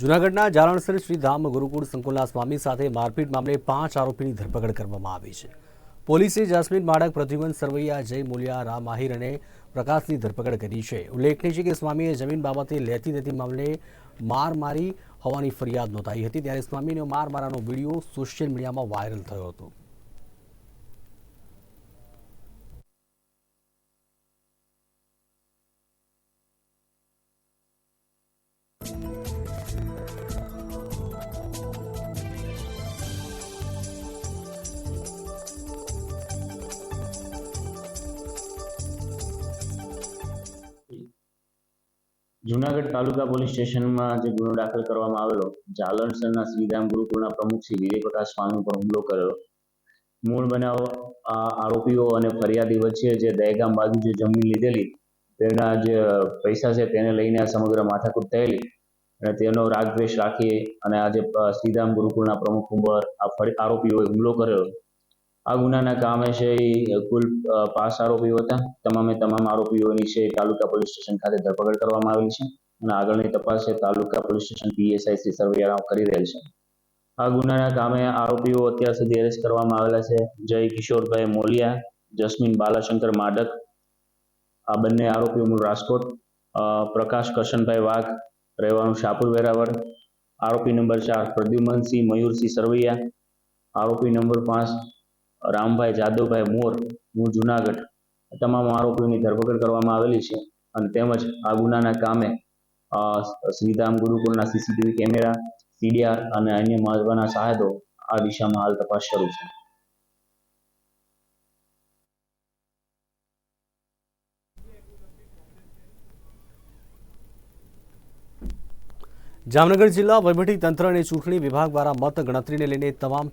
જૂનાગઢના જારણસર શ્રીધામ ગુરુકુળ સંકુલના સ્વામી સાથે મારપીટ મામલે પાંચ આરોપીની ધરપકડ કરવામાં આવી છે. પોલીસે જાસ્મીન માડક પ્રદ્યુમન સરવૈયા, જય મૂલિયા રામ આહિર અને પ્રકાશની ધરપકડ કરી છે. ઉલ્લેખનીય છે કે સ્વામીએ જમીન બાબતે લેતી દેતી મામલે માર મારી હોવાની ફરિયાદ નોંધાઈ હતી. ત્યારે સ્વામીનો માર મારાનો વીડિયો સોશિયલ મીડિયામાં વાયરલ થયો હતો. જુનાગઢ તાલુકા પોલીસ સ્ટેશનમાં જે ગુનો દાખલ કરવામાં આવેલો જાલણસરના શ્રીધામ ગુરુકુળના પ્રમુખ શ્રી વિજયપ્રકાશ સ્વામી પર હુમલો કર્યો. મૂળ બનાવ આરોપીઓ અને ફરિયાદી વચ્ચે જે દહેગામ બાજુ જે જમીન લીધેલી, તેના જે પૈસા છે તેને લઈને આ સમગ્ર માથાકૂટ થયેલી. અને તેનો રાગદ્વેષ રાખી અને આજે શ્રીધામ ગુરુકુળના પ્રમુખ ઉપર આ ફરી આરોપીઓએ હુમલો કર્યો. આ ગુનાના કામે છે એ કુલ પાંચ આરોપીઓ હતા. તમામે તમામ આરોપીઓની છે તાલુકા પોલીસ સ્ટેશન ખાતે ધરપકડ કરવામાં આવેલી છે અને આગળની તપાસ છે taluka police station PSI Shri Sarvaiya કરી રહેલ છે. આ ગુનાના કામે આરોપીઓ અત્યાર સુધી એરેસ્ટ કરવામાં આવેલા છે. જય કિશોરભાઈ મોલિયા, જસ્મીન બાલાશંકર માડક, આ બંને આરોપીઓ મૂળ રાજકોટ પ્રકાશ કરશનભાઈ વાઘ રહેવાનું શાપુર વેરાવળ. આરોપી નંબર ચાર પ્રદ્યુમનસિંહ મયુરસિંહ સરવૈયા. આરોપી નંબર પાંચ રામભાઈ જાદવભાઈ મોર. મૂળ જુનાગઢ. તમામ આરોપીઓની ધરપકડ કરવામાં આવેલી છે અને તેમજ આ ગુનાના કામે શ્રીધામ ગુરુકુળના સીસીટીવી કેમેરા સીડીઆર અને અન્ય મહત્વના સાહેબો આ દિશામાં હાલ તપાસ શરૂ છે. જામનગર જિલ્લા તંત્ર અને ચૂંટણી વિભાગ દ્વારા મત ગણતરીને લઈને તમામ